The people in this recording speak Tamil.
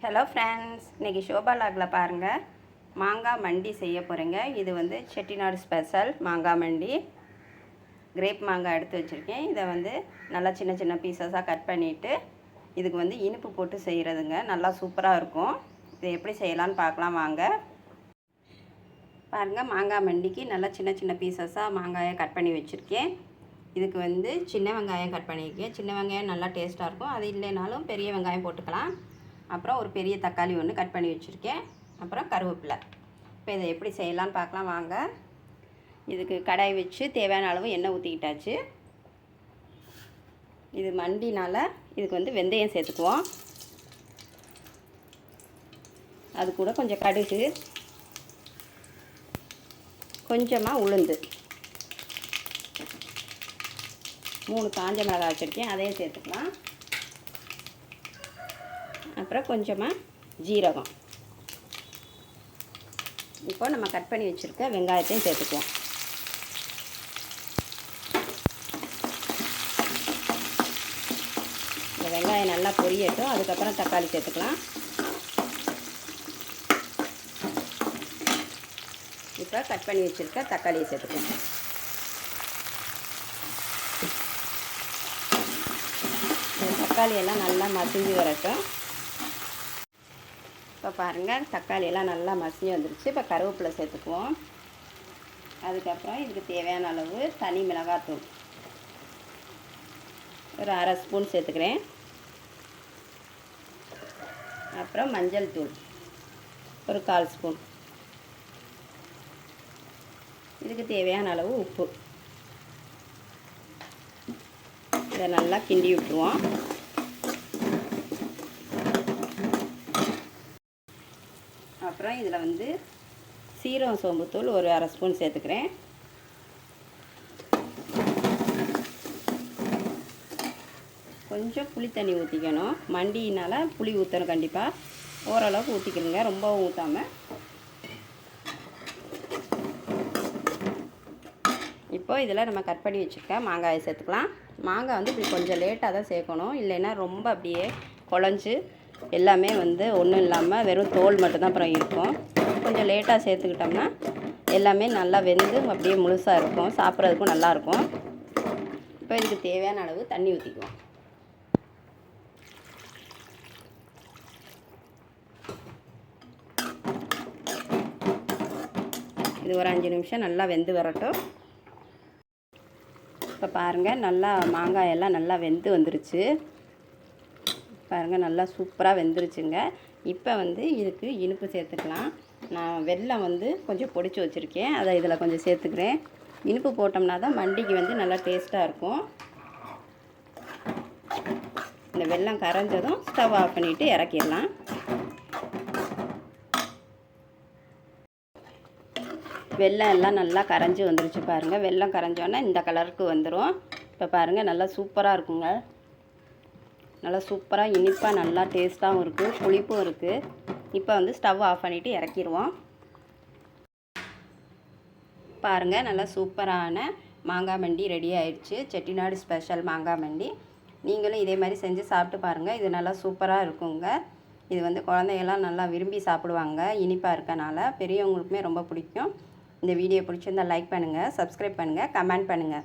ஹலோ ஃப்ரெண்ட்ஸ் இன்றைக்கி ஷோபா லாகில் பாருங்கள் மாங்காய் மண்டி செய்ய போகிறேங்க இது வந்து செட்டிநாடு ஸ்பெஷல் மாங்காய் மண்டி. கிரேப் மாங்காய் எடுத்து வச்சுருக்கேன். இதை வந்து நல்லா சின்ன சின்ன பீசஸாக கட் பண்ணிவிட்டு இதுக்கு வந்து இனிப்பு போட்டு செய்கிறதுங்க நல்லா சூப்பராக இருக்கும். இதை எப்படி செய்யலான்னு பார்க்கலாம் வாங்க. பாருங்கள் மாங்காய் மண்டிக்கு நல்லா சின்ன சின்ன பீசஸாக மாங்காயை கட் பண்ணி வச்சுருக்கேன். இதுக்கு வந்து சின்ன வெங்காயம் கட் பண்ணியிருக்கேன். சின்ன வெங்காயம் நல்லா டேஸ்ட்டாக இருக்கும். அது இல்லைனாலும் பெரிய வெங்காயம் போட்டுக்கலாம். அப்புறம் ஒரு பெரிய தக்காளி ஒன்று கட் பண்ணி வச்சுருக்கேன். அப்புறம் கருவேப்பிலை. இப்போ இதை எப்படி செய்யலான்னு பார்க்கலாம் வாங்க. இதுக்கு கடாய் வச்சு தேவையான அளவு எண்ணெய் ஊற்றிக்கிட்டாச்சு இது மண்டினால் இதுக்கு வந்து வெந்தயம் சேர்த்துக்குவோம். அது கூட கொஞ்சம் கடுகு. கொஞ்சமாக உளுந்து. மூணு காஞ்ச மிளகாய் வச்சுருக்கேன். அதையும் சேர்த்துக்கலாம். அப்புறம் கொஞ்சமாக ஜீரகம். இப்போ நம்ம கட் பண்ணி வச்சுருக்க வெங்காயத்தையும் சேர்த்துக்குவோம். இந்த வெங்காயம் நல்லா பொரியட்டும். அதுக்கப்புறம் தக்காளி சேர்த்துக்கலாம். இப்போ கட் பண்ணி வச்சுருக்க தக்காளியை சேர்த்துக்கலாம் தக்காளியெல்லாம் நல்லா மசிஞ்சு வரட்டும். இப்போ பாருங்கள் தக்காளி எல்லாம் நல்லா மசிஞ்சு வந்துருச்சு. இப்போ கருவேப்பிலை சேர்த்துக்குவோம். அதுக்கப்புறம் இதுக்கு தேவையான அளவு தனி மிளகாத்தூள். ஒரு அரை ஸ்பூன் சேர்த்துக்கிறேன். அப்புறம் மஞ்சள் தூள். ஒரு கால் ஸ்பூன் இதுக்கு தேவையான அளவு உப்பு. இதை நல்லா கிண்டி விட்டுருவோம். அதுக்கப்புறம் இதில் வந்து சீரகம் சோம்புத்தூள் ஒரு அரை ஸ்பூன் சேர்த்துக்கிறேன். கொஞ்சம் புளி தண்ணி ஊற்றிக்கணும் மண்டினால் புளி ஊற்றணும் கண்டிப்பாக ஓரளவுக்கு ஊற்றிக்கணுங்க ரொம்பவும் ஊற்றாமல் இப்போ இதில் நம்ம கட் பண்ணி வச்சுருக்க மாங்காயை சேர்த்துக்கலாம். மாங்காய் வந்து இப்படி கொஞ்சம் லேட்டாக தான் சேர்க்கணும். இல்லைன்னா ரொம்ப அப்படியே குழஞ்சி எல்லாமே வந்து ஒன்றும் இல்லாமல் வெறும் தோல் மட்டும்தான் அப்புறம் இருக்கும். கொஞ்சம் லேட்டாக சேர்த்துக்கிட்டோம்னா எல்லாமே நல்லா வெந்து அப்படியே முழுசாக இருக்கும். சாப்பிட்றதுக்கும் நல்லாயிருக்கும் இப்போ இதுக்கு தேவையான அளவு தண்ணி ஊற்றிக்குவோம் இது ஒரு அஞ்சு நிமிஷம் நல்லா வெந்து வரட்டும். இப்போ பாருங்கள் நல்லா மாங்காய் எல்லாம் நல்லா வெந்து வந்துருச்சு. பாருங்கள் நல்லா சூப்பராக வெந்துருச்சுங்க. இப்போ வந்து இதுக்கு இனிப்பு சேர்த்துக்கலாம். நான் வெல்லம் வந்து கொஞ்சம் பொடிச்சு வச்சுருக்கேன். அதை இதில் கொஞ்சம் சேர்த்துக்கிறேன். இனிப்பு போட்டோம்னா தான் மண்டிக்கு வந்து நல்லா டேஸ்ட்டாக இருக்கும். இந்த வெல்லம் கரைஞ்சதும் ஸ்டவ் ஆஃப் பண்ணிவிட்டு இறக்கிடலாம். வெல்லம் எல்லாம் நல்லா கரைஞ்சி வந்துருச்சு பாருங்கள் வெள்ளம் கரைஞ்சோன்னே இந்த கலருக்கு வந்துடும் இப்போ பாருங்கள் நல்லா சூப்பராக இருக்குங்க. நல்லா சூப்பராக இனிப்பாக நல்லா டேஸ்ட்டாகவும் இருக்குது புளிப்பும் இருக்குது இப்போ வந்து ஸ்டவ் ஆஃப் பண்ணிவிட்டு இறக்கிடுவோம் பாருங்கள் நல்லா சூப்பரான மாங்காய் மண்டி ரெடி ஆயிடுச்சு. செட்டிநாடு ஸ்பெஷல் மாங்காய் மண்டி. நீங்களும் இதே மாதிரி செஞ்சு சாப்பிட்டு பாருங்கள் இது நல்லா சூப்பராக இருக்குங்க. இது வந்து குழந்தைகள்லாம் நல்லா விரும்பி சாப்பிடுவாங்க இனிப்பாக இருக்கனால. பெரியவங்களுக்குமே ரொம்ப பிடிக்கும். இந்த வீடியோ பிடிச்சிருந்தால் லைக் பண்ணுங்கள் சப்ஸ்கிரைப் பண்ணுங்கள் கமெண்ட் பண்ணுங்கள்